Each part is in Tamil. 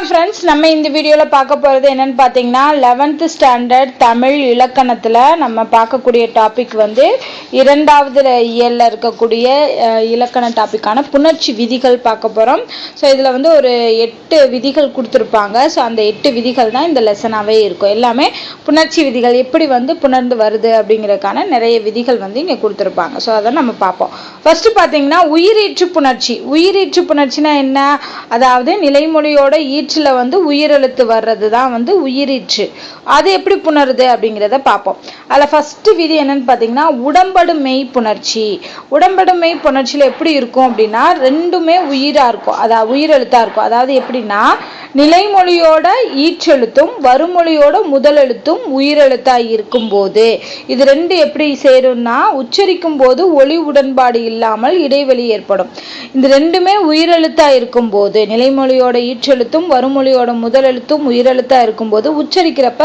வணக்கம் ஃப்ரெண்ட்ஸ் நம்ம இந்த வீடியோவில் பார்க்க போகிறது என்னென்னு பார்த்தீங்கன்னா லெவன்த்து ஸ்டாண்டர்ட் தமிழ் இலக்கணத்தில் நம்ம பார்க்கக்கூடிய டாபிக் வந்து இரண்டாவது இயலில் இருக்கக்கூடிய இலக்கண டாப்பிக்கான புணர்ச்சி விதிகள் பார்க்க போகிறோம் ஸோ இதில் வந்து ஒரு எட்டு விதிகள் கொடுத்துருப்பாங்க. ஸோ அந்த எட்டு விதிகள் தான் இந்த லெசனாகவே இருக்கும். எல்லாமே புணர்ச்சி விதிகள். எப்படி வந்து புணர்ந்து வருது அப்படிங்கிறதுக்கான நிறைய விதிகள் வந்து இங்கே கொடுத்துருப்பாங்க. ஸோ அதை நம்ம பார்ப்போம். ஃபஸ்ட்டு பார்த்தீங்கன்னா உயிரீற்று புணர்ச்சி. உயிரீற்று புணர்ச்சினா என்ன? அதாவது நிலைமொழியோட ஈற்றில் வந்து உயிரெழுத்து வர்றது தான் வந்து உயிரீச்சு. அது எப்படி புணருது அப்படிங்கிறத பார்ப்போம் அதில் ஃபர்ஸ்ட் விதி என்னன்னு பார்த்தீங்கன்னா உடம்படு மெய் புணர்ச்சி. உடம்படு மெய் புணர்ச்சியில் எப்படி இருக்கும் அப்படின்னா ரெண்டுமே உயிராக இருக்கும். அதாவது உயிரெழுத்தாக இருக்கும். அதாவது எப்படின்னா நிலைமொழியோட ஈற்றெழுத்தும் வருமொழியோட முதலெழுத்தும் உயிரெழுத்தாக இருக்கும்போது. இது ரெண்டு எப்படி சேரும்னா உச்சரிக்கும் போது ஒளி உடன்பாடு இல்லாமல் இடைவெளி ஏற்படும். இந்த ரெண்டுமே உயிரெழுத்தா இருக்கும்போது நிலைமொழியோட ஈற்றெழுத்தும் வருமொழியோட முதலெழுத்தும் உயிரெழுத்தாக இருக்கும்போது உச்சரிக்கிறப்ப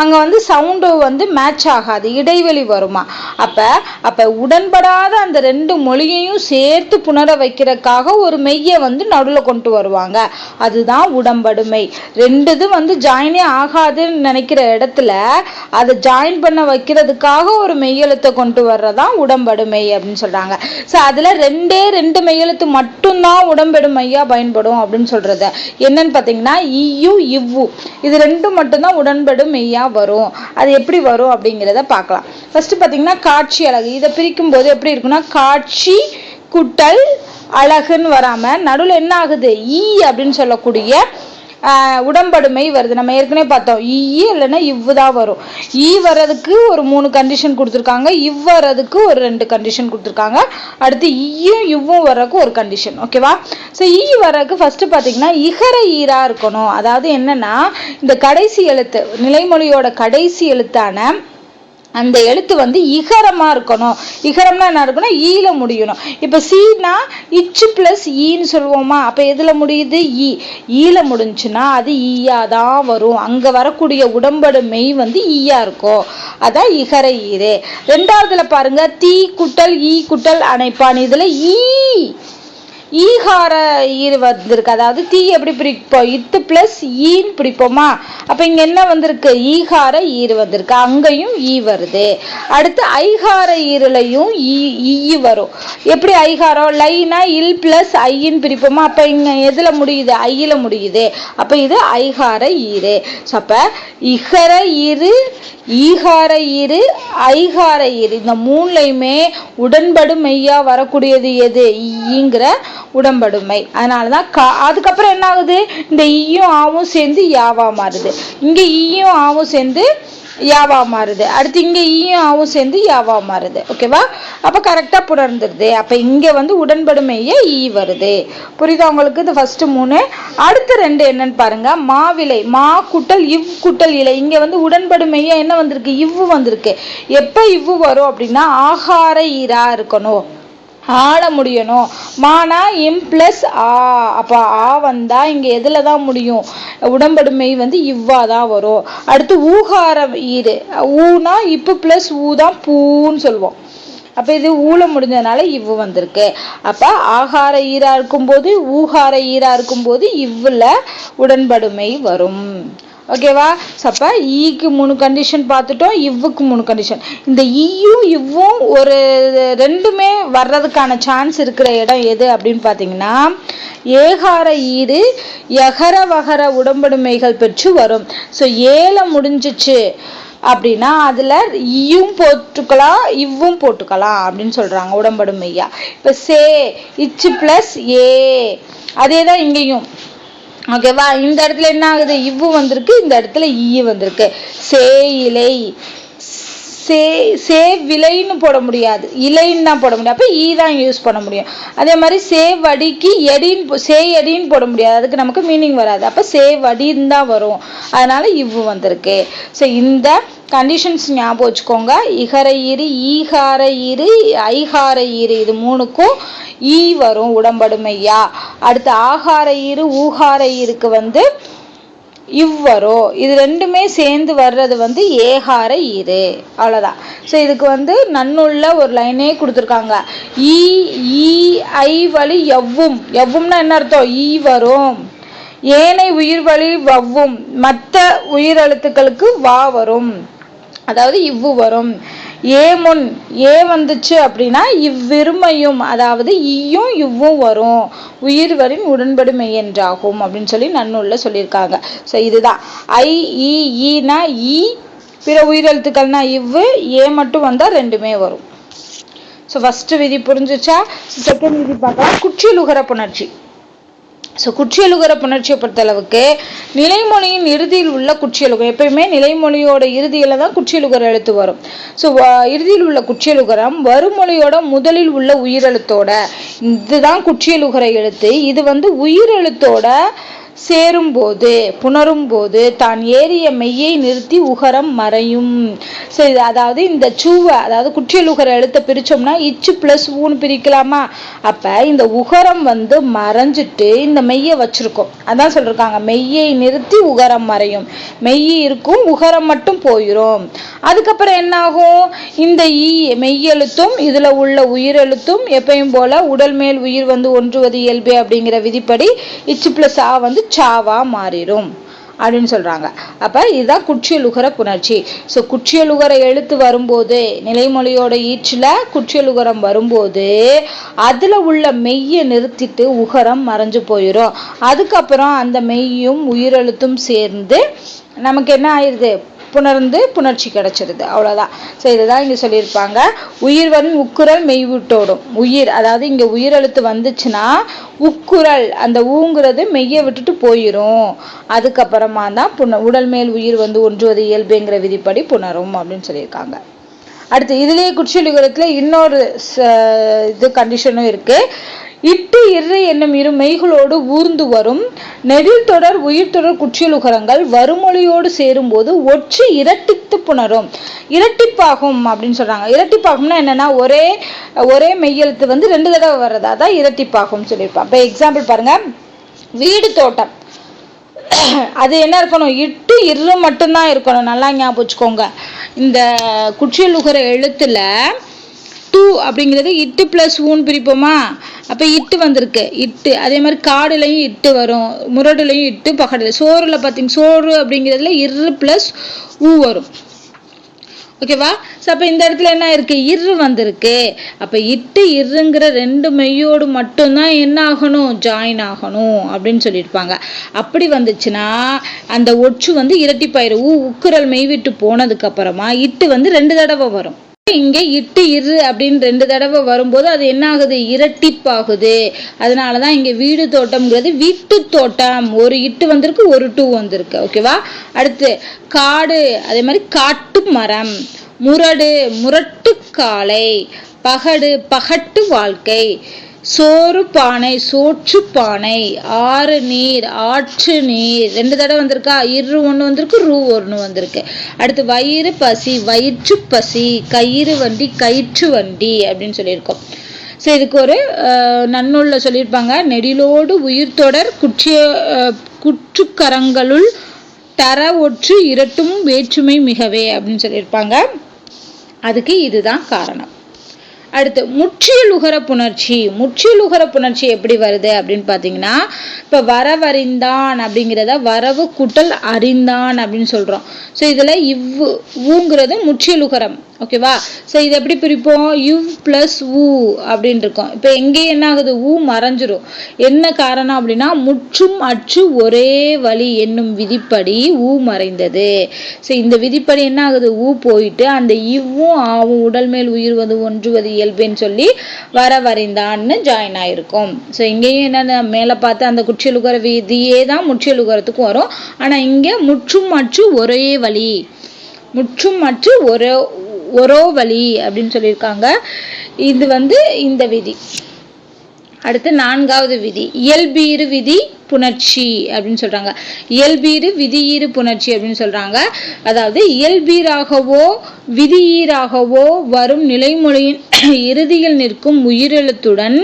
அங்கே வந்து சவுண்டு வந்து மேட்ச் ஆகாது இடைவெளி வருமா. அப்போ அப்போ உடன்படாத அந்த ரெண்டு மொழியையும் சேர்த்து புணர வைக்கிறதுக்காக ஒரு மெய்யை வந்து நடுவில் கொண்டு வருவாங்க. அதுதான் உடம்பு ரெண்டு இது வந்து ஜாயினே ஆகாதுன்னு நினைக்கிற இடத்துல அதை ஜாயின் பண்ண வைக்கிறதுக்காக ஒரு மெய்யெழுத்தை கொண்டு வர்றதான் உடம்படுமை அப்படின்னு சொல்றாங்க. ஸோ அதுல ரெண்டே ரெண்டு மெய்யெழுத்து மட்டும்தான் உடம்பெடுமையா பயன்படும் அப்படின்னு சொல்றது. என்னன்னு பார்த்தீங்கன்னா இயு இவ்வு. இது ரெண்டும் மட்டும்தான் உடன்படும் மெய்யா வரும். அது எப்படி வரும் அப்படிங்கிறத பார்க்கலாம். ஃபர்ஸ்ட் பார்த்தீங்கன்னா காட்சி அழகு. இதை பிரிக்கும் போது எப்படி இருக்குன்னா காட்சி குட்டல் அழகுன்னு வராம நடுவில் என்ன ஆகுது? ஈ அப்படின்னு சொல்லக்கூடிய உடம்படுமை வருது. நம்ம ஏற்கனவே பார்த்தோம். ஈ இல்லைன்னா இவ்வு தான் வரும். ஈ வர்றதுக்கு ஒரு மூணு கண்டிஷன் கொடுத்துருக்காங்க. இவ் வர்றதுக்கு ஒரு ரெண்டு கண்டிஷன் கொடுத்துருக்காங்க. அடுத்து ஈயும் இவ்வும் வர்றதுக்கு ஒரு கண்டிஷன் ஓகேவா ஸோ ஈ வர்றதுக்கு ஃபஸ்ட்டு பார்த்தீங்கன்னா இகர ஈராக இருக்கணும். அதாவது என்னன்னா இந்த கடைசி எழுத்து நிலைமொழியோட கடைசி எழுத்தான அந்த எழுத்து வந்து இகரமா இருக்கணும். இகரம்னா என்ன இருக்கணும் ஈல முடியணும். இப்போ சீனா இச்சு ப்ளஸ் ஈன்னு e சொல்லுவோமா? அப்போ எதுல முடியுது? E. ஈ ஈல முடிஞ்சுன்னா அது ஈயா தான் வரும். அங்க வரக்கூடிய உடம்படு மெய் வந்து ஈயா இருக்கும். அதான் இகர ஈரே ரெண்டாவதுல பாருங்க தீ குட்டல் ஈ குட்டல் அணைப்பான். இதுல ஈ ஈகார ஈர் வந்திருக்கு. அதாவது தீ எப்படி பிரிப்போம் இத்து பிளஸ் ஈன்னு பிடிப்போமா அப்போ இங்கே என்ன வந்திருக்கு? ஈகார ஈர் வந்திருக்கு. அங்கேயும் ஈ வருது. அடுத்து ஐகார ஈருலையும் ஈ ஈ வரும். எப்படி ஐகாரம்? லைனா இல் பிளஸ் ஐன்னு பிரிப்போமா? அப்போ இங்கே எதில் முடியுது? ஐயில் முடியுது. அப்போ இது ஐகார ஈரு ஸோ அப்போ இகர ஈரு ஈகார ஈரு ஐகார ஈரு இந்த மூணுலையுமே உடன்படு மெய்யா வரக்கூடியது எது? ஈங்கிற உடம்படுமை அதனாலதான் கா அதுக்கப்புறம் என்ன ஆகுது இந்த ஈயும் ஆவும் சேர்ந்து யாவா மாறுது. இங்க ஈயும் ஆவும் சேர்ந்து யாவா மாறுது. அடுத்து இங்க ஈயும் ஆவும் சேர்ந்து யாவா மாறுது. ஓகேவா அப்ப கரெக்டா புணர்ந்துருது. அப்ப இங்க வந்து உடன்படுமைய ஈ வருது. புரியுதா உங்களுக்கு? இது ஃபர்ஸ்ட் மூணு. அடுத்த ரெண்டு என்னன்னு பாருங்க. மாவிலை மா குட்டல் இவ் குட்டல் இலை. இங்க வந்து உடன்படுமைய என்ன வந்திருக்கு? இவ்வு வந்திருக்கு. எப்ப இவ்வு வரும் அப்படின்னா ஆகார ஈரா இருக்கணும். ஆள முடியணும். மானா இம் பிளஸ் ஆ. அப்போ ஆ வந்தா இங்க எதில் தான் முடியும்? உடம்படுமை வந்து இவ்வா தான் வரும். அடுத்து ஊகாரம் ஈடு ஊனா இப்பு பிளஸ் ஊ தான் பூன்னு சொல்லுவோம் அப்ப இது ஊழ முடிஞ்சதுனால இவ்வு வந்திருக்கு. அப்ப ஆகார ஈரா இருக்கும்போது ஊகார ஈரா இருக்கும்போது இவ்வுல உடன்படுமை வரும். ஓகேவா? சப்போ ஈக்கு மூணு கண்டிஷன் பார்த்துட்டோம் இவ்வுக்கு மூணு கண்டிஷன் இந்த ஈயும் இவ்வும் ஒரு ரெண்டுமே வர்றதுக்கான சான்ஸ் இருக்கிற இடம் எது அப்படின்னு பார்த்தீங்கன்னா ஏகார ஈடு எகர வகர உடம்படுமைகள் பெற்று வரும். ஸோ ஏல முடிஞ்சிச்சு அப்படின்னா அதில் ஈயும் போட்டுக்கலாம் இவ்வும் போட்டுக்கலாம் அப்படின்னு சொல்கிறாங்க உடம்படுமையா. இப்போ சே இச்சு ப்ளஸ் ஏ. அதே தான் இங்கேயும். ஓகேவா இந்த இடத்துல என்ன ஆகுது? இவ்வு வந்திருக்கு இந்த இடத்துல ஈ வந்திருக்கு. சே இலை சே சேவ் விலைன்னு போட முடியாது. இலைன்னு தான் போட முடியும். அப்போ ஈ தான் யூஸ் பண்ண முடியும். அதே மாதிரி சேவ் வடிக்கு எடின்னு போ- சே எடின்னு போட முடியாது. அதுக்கு நமக்கு மீனிங் வராது. அப்போ சேவ் வடின்னு தான் வரும். அதனால் இவ்வு வந்திருக்கு. ஸோ இந்த கண்டிஷன்ஸ் ஞாபகம் வச்சுக்கோங்க. இகர ஈரு ஈகார ஈரு ஐகார ஈரு இது மூணுக்கும் ஈ வரும் உடம்படுமையா. அடுத்து ஆகார ஈரு ஊகார ஈருக்கு வந்து இவ்வரோ இது ரெண்டுமே சேர்ந்து வர்றது வந்து ஏகார இரு. அவ்வளோதான் ஸோ இதுக்கு வந்து நன்னுள்ள ஒரு லைனே கொடுத்துருக்காங்க. ஈ ஈ ஐ வழி எவ்வும் எவ்வும்னா என்ன அர்த்தம்? ஈ வரும். ஏனை உயிர் வழி வவ்வும். மற்ற உயிரெழுத்துக்களுக்கு வா வரும். அதாவது இவ்வு வரும். ஏ முன் ஏ வந்துச்சு அப்படின்னா இவ்விருமையும் அதாவது ஈயும் இவ்வும் வரும். உயிர்வரின் உடன்படுமை என்றாகும் அப்படின்னு சொல்லி நன்னூல்ல சொல்லியிருக்காங்க. ஸோ இதுதான். ஐ இ ஈனா ஈ பிற உயிரெழுத்துக்கள்னா இவ்வு ஏ மட்டும் வந்தால் ரெண்டுமே வரும். ஸோ ஃபஸ்ட்டு விதி புரிஞ்சிச்சா? செகண்ட் விதி பார்க்கலாம் குற்றியலுகர புணர்ச்சி. ஸோ குற்றியலுகர புணர்ச்சியை பொறுத்தளவுக்கு நிலைமொழியின் இறுதியில் உள்ள குற்றியலுகரம் எப்பயுமே நிலைமொழியோட இறுதியில் தான் குற்றியலுகர எழுத்து வரும். ஸோ இறுதியில் உள்ள குற்றியலுகரம் வருமொழியோட முதலில் உள்ள உயிரெழுத்தோட இதுதான் குற்றியலுகர எழுத்து. இது வந்து உயிரெழுத்தோட சேரும்போது புணரும் போது தான் ஏறிய மெய்யை நிறுத்தி உகரம் மறையும். சரி அதாவது இந்த சூவை அதாவது குற்றியல் உகர எழுத்த பிரிச்சோம்னா இச்சு ப்ளஸ் ஊன்னு பிரிக்கலாமா? அப்ப இந்த உகரம் வந்து மறைஞ்சிட்டு இந்த மெய்யை வச்சுருக்கோம். அதான் சொல்லிருக்காங்க. மெய்யை நிறுத்தி உகரம் மறையும். மெய் இருக்கும் உகரம் மட்டும் போயிடும் அதுக்கப்புறம் என்ன ஆகும் இந்த ஈ மெய்யெழுத்தும் இதுல உள்ள உயிரெழுத்தும் எப்பயும் போல உடல் மேல் உயிர் வந்து ஒன்றுவது இயல்பு அப்படிங்கிற விதிப்படி இச்சு ப்ளஸ் ஆ வந்து சாவாக மாறிடும் அப்படின்னு சொல்கிறாங்க அப்போ இதுதான் குற்றியலுகர புணர்ச்சி. ஸோ குற்றியலுகர எழுத்து வரும்போது நிலைமொழியோட ஈற்றில் குற்றியலுகரம் வரும்போது அதில் உள்ள மெய்யை நிறுத்திட்டு உகரம் மறைஞ்சு போயிடும் அதுக்கப்புறம் அந்த மெய்யும் உயிரெழுத்தும் சேர்ந்து நமக்கு என்ன ஆயிடுது? புணர்ந்து புணர்ச்சி கிடைச்சிருது. அவ்வளோதான் ஸோ இதுதான் இங்கே சொல்லியிருப்பாங்க. உயிர் வரும் உக்குரல் மெய்விட்டோடும். உயிர் அதாவது இங்கே உயிரெழுத்து வந்துச்சுன்னா உக்குரல் அந்த ஊங்கிறது மெய்யை விட்டுட்டு போயிடும் அதுக்கப்புறமா தான் புன உடல் மேல் உயிர் வந்து ஒன்றுவது இயல்புங்கிற விதிப்படி புணரும் அப்படின்னு சொல்லியிருக்காங்க. அடுத்து இதுலேயே குற்றியலுகரத்தில் இன்னொரு இது கண்டிஷனும் இருக்குது இட்டு இரு என்னும் இரு மெய்களோடு ஊர்ந்து வரும். நெடில் தொடர் உயிர் தொடர் குற்றியலுகரங்கள் வருமொழியோடு சேரும்போது ஒற்று இரட்டித்து புணரும். இரட்டிப்பாகும் அப்படின்னு சொல்றாங்க. இரட்டிப்பாகும்னா என்னன்னா ஒரே ஒரே மெய்யெழுத்து வந்து ரெண்டு தடவை வர்றதா தான் இரட்டிப்பாகும் சொல்லியிருப்பான் இப்போ எக்ஸாம்பிள் பாருங்க. வீடு தோட்டம். அது என்ன இருக்கணும்? இட்டு இரு மட்டும்தான் இருக்கணும். நல்லா ஞாபகம் வச்சுக்கோங்க. இந்த குற்றியலுகர எழுத்துல டூ அப்படிங்கிறது இட்டு ப்ளஸ் ஊன் பிரிப்போமா? அப்போ இட்டு வந்திருக்கு. இட்டு அதே மாதிரி காடுலையும் இட்டு வரும். முரடுலையும் இட்டு பகடல. சோறுல பார்த்தீங்க சோறு அப்படிங்கிறதுல இரு ப்ளஸ் ஊ வரும். ஓகேவா ஸோ அப்போ இந்த இடத்துல என்ன இருக்குது இரு வந்திருக்கு. அப்போ இட்டு இருங்கிற ரெண்டு மெய்யோடு மட்டும்தான் என்ன ஆகணும்? ஜாயின் ஆகணும் அப்படின்னு சொல்லியிருப்பாங்க. அப்படி வந்துச்சுன்னா அந்த ஒற்று வந்து இரட்டிப்பாயிரும். ஊ உக்குரல் மெய் விட்டு போனதுக்கப்புறமா இட்டு வந்து ரெண்டு தடவை வரும். இங்கே இட்டு இரு அப்படின்னு ரெண்டு தடவை வரும்போது அது என்ன ஆகுது இரட்டிப்பாகுது. அதனாலதான் இங்கே வீடு தோட்டம்ங்கிறது வீட்டு தோட்டம். ஒரு இட்டு வந்திருக்கு ஒரு டூ வந்திருக்கு. ஓகேவா அடுத்து காடு. அதே மாதிரி காட்டு மரம். முரடு முரட்டு காலை. பகடு பகட்டு வாழ்க்கை. சோறு பானை சோற்று பானை ஆறு நீர் ஆற்று நீர். ரெண்டு தடவை வந்திருக்கா? இரு ஒன்று வந்திருக்கு ரூ ஒன்று வந்திருக்கு. அடுத்து வயிறு பசி வயிற்று பசி கயிறு வண்டி கயிற்று வண்டி அப்படின்னு சொல்லியிருக்கோம். ஸோ இதுக்கு ஒரு நன்னூலில் சொல்லியிருப்பாங்க. நெடிலோடு உயிர் தொடர் குற்றிய குற்றுக்கரங்களுள் தர ஒற்று இரட்டும் வேற்றுமை மிகவே அப்படின்னு சொல்லியிருப்பாங்க. அதுக்கு இதுதான் காரணம். அடுத்து முற்றியலுகர புணர்ச்சி. முற்றியலுகர புணர்ச்சி எப்படி வருது அப்படின்னு பார்த்தீங்கன்னா இப்போ வரவறிந்தான் அப்படிங்கிறத வரவு கூட்டல் அறிந்தான் அப்படின்னு சொல்கிறோம் ஸோ இதில் இவ்வு ஊங்கிறது முற்றியலுகரம். ஓகேவா? ஸோ இது எப்படி பிரிப்போம்? யு ப்ளஸ் ஊ அப்படின்னு இருக்கும். இப்போ எங்கேயும் என்ன ஆகுது? ஊ மறைஞ்சிரும். என்ன காரணம் அப்படின்னா முற்றும் அச்சு ஒரே வழி என்னும் விதிப்படி ஊ மறைந்தது. ஸோ இந்த விதிப்படி என்ன ஆகுது? ஊ போயிட்டு அந்த இவ்வும் ஆவும் உடல் மேல் உயிர்வது ஒன்றுவது இயல்புன்னு சொல்லி வர வரைந்தான்னு ஜாயின் ஆயிருக்கும். ஸோ இங்கேயும் என்ன மேலே பார்த்து அந்த குற்றியலுகர விதியே தான் முற்றியலுகரத்துக்கும் வரும். ஆனால் இங்கே முற்றும் அச்சு ஒரே வழி. முற்றும் அச்சு ஒரே ஒரோ வழி அப்படின்னு சொல்லியிருக்காங்க. இது வந்து இந்த விதி. அடுத்து நான்காவது விதி. இயல்பீறு விதி புணர்ச்சி அப்படின்னு சொல்றாங்க. இயல்பீறு விதியீறு புணர்ச்சி அப்படின்னு சொல்றாங்க. அதாவது இயல்பீராகவோ விதியீராகவோ வரும் நிலைமொழியின் இறுதியில் நிற்கும் உயிரெழுத்துடன்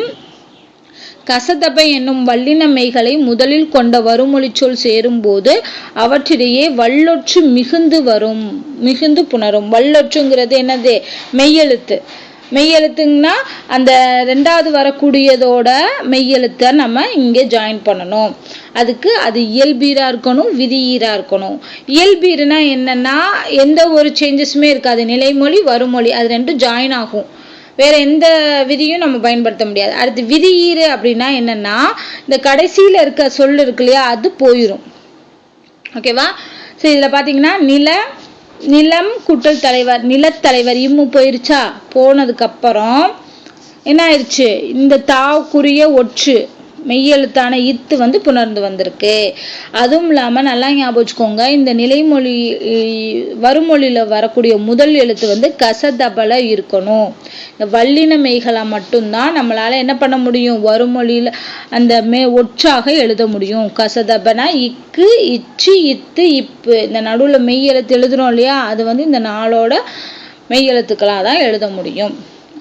கசதபை என்னும் வல்லினமைகளை முதலில் கொண்ட வருமொழி சொல் சேரும்போது அவற்றிடையே வல்லொற்று மிகுந்து வரும் மிகுந்து புணரும். வல்லொற்றுங்கிறது என்னது? மெய்யெழுத்து. மெய்யெழுத்துங்கன்னா அந்த ரெண்டாவது வரக்கூடியதோட மெய்யெழுத்தை நம்ம இங்கே ஜாயின் பண்ணணும். அதுக்கு அது இயல்பீராக இருக்கணும் விதியீராக இருக்கணும். இயல்பீருனா என்னன்னா எந்த ஒரு சேஞ்சஸுமே இருக்காது. நிலைமொழி வருமொழி அது ரெண்டும் ஜாயின் ஆகும். வேற எந்த விதியும் நம்ம பயன்படுத்த முடியாது. அடுத்து விதியீறு அப்படின்னா என்னன்னா இந்த கடைசியில் இருக்க சொல் இருக்கு இல்லையா அது போயிடும் ஓகேவா ஸோ இதில் பார்த்தீங்கன்னா நில நிலம் கூட்டல் தலைவர் நிலத்தலைவர் இம்மு போயிருச்சா? போனதுக்கப்புறம் என்ன ஆயிடுச்சு இந்த தாவுக்குரிய ஒற்று மெய்யெழுத்தான இத்து வந்து புணர்ந்து வந்திருக்கு. அதுவும் இல்லாமல் நல்லா ஞாபகம் வச்சுக்கோங்க இந்த நிலைமொழி வருமொழியில் வரக்கூடிய முதல் எழுத்து வந்து கசதபல இருக்கணும். வல்லின மெய்களாக மட்டும்தான் நம்மளால் என்ன பண்ண முடியும்? வருமொழியில் அந்த மே ஒற்றாக எழுத முடியும். கசதபனா இக்கு இச்சு இத்து இப்பு. இந்த நடுவில் மெய் எழுத்து எழுதுறோம் இல்லையா? அது வந்து இந்த நாளோட மெய் எழுத்துக்களாக தான் எழுத முடியும்.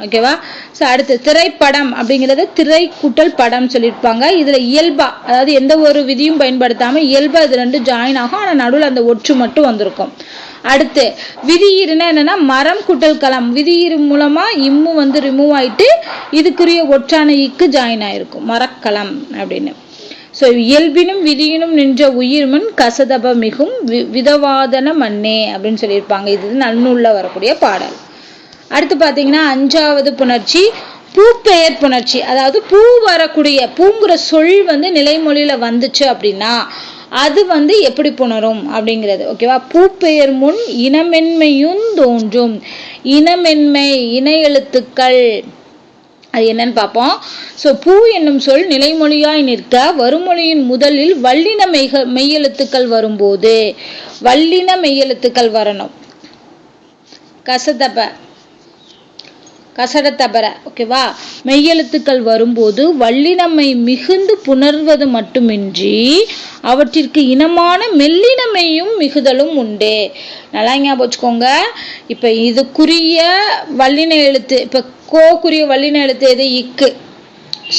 ஓகேவா ஸோ அடுத்து திரைப்படம் அப்படிங்கிறத திரை கூட்டல் படம் சொல்லியிருப்பாங்க. இதில் இயல்பா அதாவது எந்த ஒரு விதியும் பயன்படுத்தாமல் இயல்பாக இது ரெண்டு ஜாயின் ஆகும். ஆனால் நடுவில் அந்த ஒற்று மட்டும் வந்திருக்கும். அடுத்து விதியீருனா என்னன்னா மரம் குட்டல் களம் விதியீர் மூலமா இம்மு வந்து ரிமூவ் ஆயிட்டு இதுக்குரிய ஒற்றான இக்கு ஜாயின் ஆயிருக்கும். மரக்களம் அப்படின்னு. ஸோ இயல்பினும் விதியினும் நின்ற உயிர்மன் கசதப மிகும் வி விதவாதன மண்ணே அப்படின்னு சொல்லியிருப்பாங்க. இது நன்னூல்ல வரக்கூடிய பாடல். அடுத்து பார்த்தீங்கன்னா அஞ்சாவது புணர்ச்சி பூப்பெயர் புணர்ச்சி. அதாவது பூ வரக்கூடிய பூங்கிற சொல் வந்து நிலைமொழியில் வந்துச்சு அப்படின்னா அது வந்து எப்படி புணரும் அப்படிங்கிறது ஓகேவா பூப்பெயர் முன் இனமென்மையும் தோன்றும். இனமென்மை இன எழுத்துக்கள் அது என்னன்னு பார்ப்போம். ஸோ பூ என்னும் சொல் நிலைமொழியாய் நிற்க வருமொழியின் முதலில் வல்லின மெய்க மெய்யெழுத்துக்கள் வரும்போது வல்லின மெய்யெழுத்துக்கள் வரணும். கசதப்ப கசடத்தபர. ஓகேவா மெய்யெழுத்துக்கள் வரும்போது வள்ளினமை மிகுந்து புணர்வது மட்டுமின்றி அவற்றிற்கு இனமான மெல்லினமையும் மிகுதலும் உண்டு. நல்லா ஞாபகம் வச்சுக்கோங்க. இப்போ இதுக்குரிய வல்லின எழுத்து இப்போ கோக்குரிய வல்லின எழுத்து எது? இக்கு.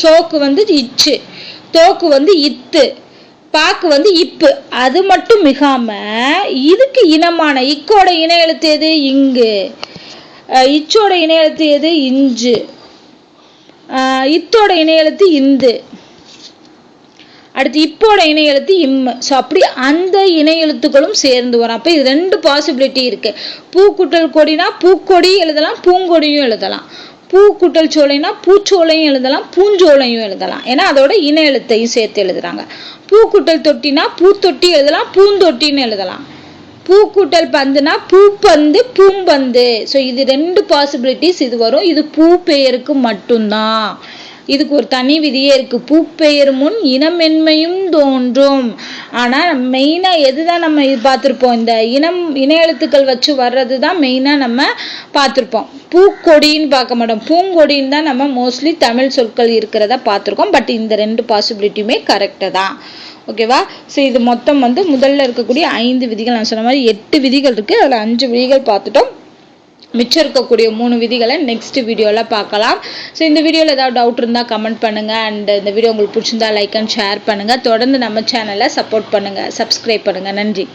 சோக்கு வந்து இச்சு. தோக்கு வந்து இத்து. பாக்கு வந்து இப்பு. அது மட்டும் மிகாம இதுக்கு இனமான இக்கோட இன எழுத்து எது? இங்கு. இச்சோட இணையெழுத்து எது? இஞ்சு. இத்தோட இணையெழுத்து இந்து. அடுத்து இப்போட இணையெழுத்து இம். ஸோ அப்படி அந்த இணையெழுத்துக்களும் சேர்ந்து வரும். அப்போ இது ரெண்டு பாசிபிலிட்டி இருக்கு. பூக்குட்டல் கொடினா பூக்கொடி எழுதலாம் பூங்கொடியும் எழுதலாம். பூக்குட்டல் சோலைனா பூச்சோலையும் எழுதலாம் பூஞ்சோலையும் எழுதலாம். ஏன்னா அதோட இணையெழுத்தையும் சேர்த்து எழுதுறாங்க. பூக்குட்டல் தொட்டினா பூத்தொட்டி எழுதலாம் பூந்தொட்டின்னு எழுதலாம். பூக்கூட்டல் பந்துனா பூப்பந்து பூம்பந்து. ஸோ இது ரெண்டு பாசிபிலிட்டிஸ் இது வரும். இது பூ பெயருக்கு மட்டும்தான் இதுக்கு ஒரு தனி விதியே இருக்குது பூப்பெயர் முன் இனமென்மையும் தோன்றும். ஆனால் மெயினாக எது தான் நம்ம இது பார்த்துருப்போம்? இந்த இனம் இன எழுத்துக்கள் வச்சு வர்றது தான் மெயினாக நம்ம பார்த்துருப்போம். பூக்கொடின்னு பார்க்க மாட்டோம். பூங்கொடின்னு தான் நம்ம மோஸ்ட்லி தமிழ் சொற்கள் இருக்கிறத பார்த்துருக்கோம். பட் இந்த ரெண்டு பாசிபிலிட்டியுமே கரெக்டு தான் ஓகேவா? ஸோ இது மொத்தம் வந்து முதல்ல இருக்கக்கூடிய ஐந்து விதிகள். நான் சொன்ன மாதிரி எட்டு விதிகள் இருக்குது அதில் அஞ்சு விதிகள் பார்த்துட்டோம். மிச்சம் இருக்கக்கூடிய மூணு விதிகளை நெக்ஸ்ட் வீடியோவில் பார்க்கலாம். ஸோ இந்த வீடியோவில் ஏதாவது டவுட் இருந்தால் கமெண்ட் பண்ணுங்கள் அண்ட் இந்த வீடியோ உங்களுக்கு பிடிச்சிருந்தா லைக் அண்ட் ஷேர் பண்ணுங்கள் தொடர்ந்து நம்ம சேனலை சப்போர்ட் பண்ணுங்கள் சப்ஸ்கிரைப் பண்ணுங்கள் நன்றி.